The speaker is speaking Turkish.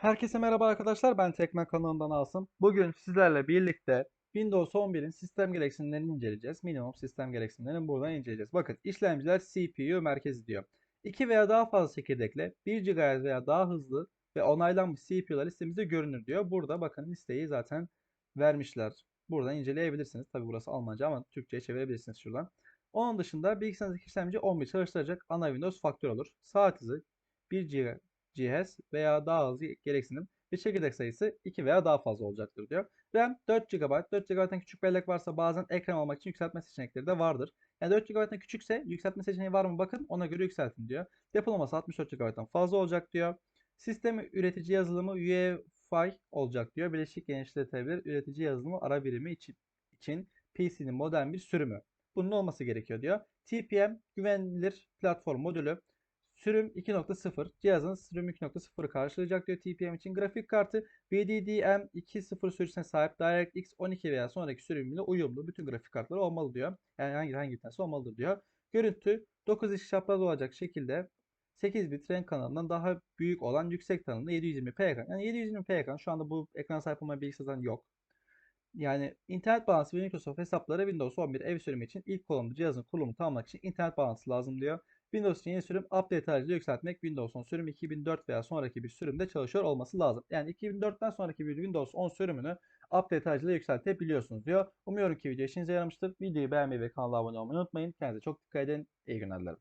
Herkese merhaba arkadaşlar. Ben Tekmen kanalından Asım. Bugün sizlerle birlikte Windows 11'in sistem gereksinimlerini inceleyeceğiz. Minimum sistem gereksinimlerini buradan inceleyeceğiz. Bakın işlemciler CPU merkezi diyor. 2 veya daha fazla çekirdekle 1 GHz veya daha hızlı ve onaylanmış CPU'lar listemizde görünür diyor. Burada bakın listeyi zaten vermişler. Buradan inceleyebilirsiniz. Tabi burası Almanca ama Türkçe'ye çevirebilirsiniz şuradan. Onun dışında bilgisayarınızdaki işlemci 11 çalıştıracak ana Windows faktör olur. Saat hızı 1 GHz cihaz veya daha hızlı gereksinim ve çekirdek sayısı 2 veya daha fazla olacaktır diyor. RAM 4 GB. 4 GB'den küçük bellek varsa bazen ekran almak için yükseltme seçenekleri de vardır. Yani 4 GB'den küçükse yükseltme seçeneği var mı bakın ona göre yükseltin diyor. Depolaması 64 GB'dan fazla olacak diyor. Sistemi üretici yazılımı UEFI olacak diyor. Bileşik genişletilebilir üretici yazılımı ara birimi için, için PC'nin modern bir sürümü. Bunun olması gerekiyor diyor. TPM güvenilir platform modülü Sürüm 2.0 cihazın sürüm 2.0'ı karşılayacak diyor TPM için. Grafik kartı VDDM 2.0 sürücüsüne sahip DirectX 12 veya sonraki sürümüyle uyumlu bütün grafik kartları olmalı diyor. Yani hangi hangi tanesi olmalıdır diyor. Görüntü 9 iş çapraz olacak şekilde 8 bit renk kanalından daha büyük olan yüksek tanımlı 720p ekran. Yani 720p ekran şu anda bu ekran sahip olmayan bilgisayardan yok. Yani internet bağlantısı ve Microsoft hesapları Windows 11 ev sürümü için ilk kolumda cihazın kurulumunu tamamlamak için internet bağlantısı lazım diyor. Windows için yeni sürüm update aracılığıyla yükseltmek Windows 10 sürüm 2004 veya sonraki bir sürümde çalışıyor olması lazım. Yani 2004'ten sonraki bir Windows 10 sürümünü update aracılığıyla yükseltebiliyorsunuz diyor. Umuyorum ki video işinize yaramıştır. Videoyu beğenmeyi ve kanala abone olmayı unutmayın. Kendinize çok dikkat edin. İyi günler dilerim.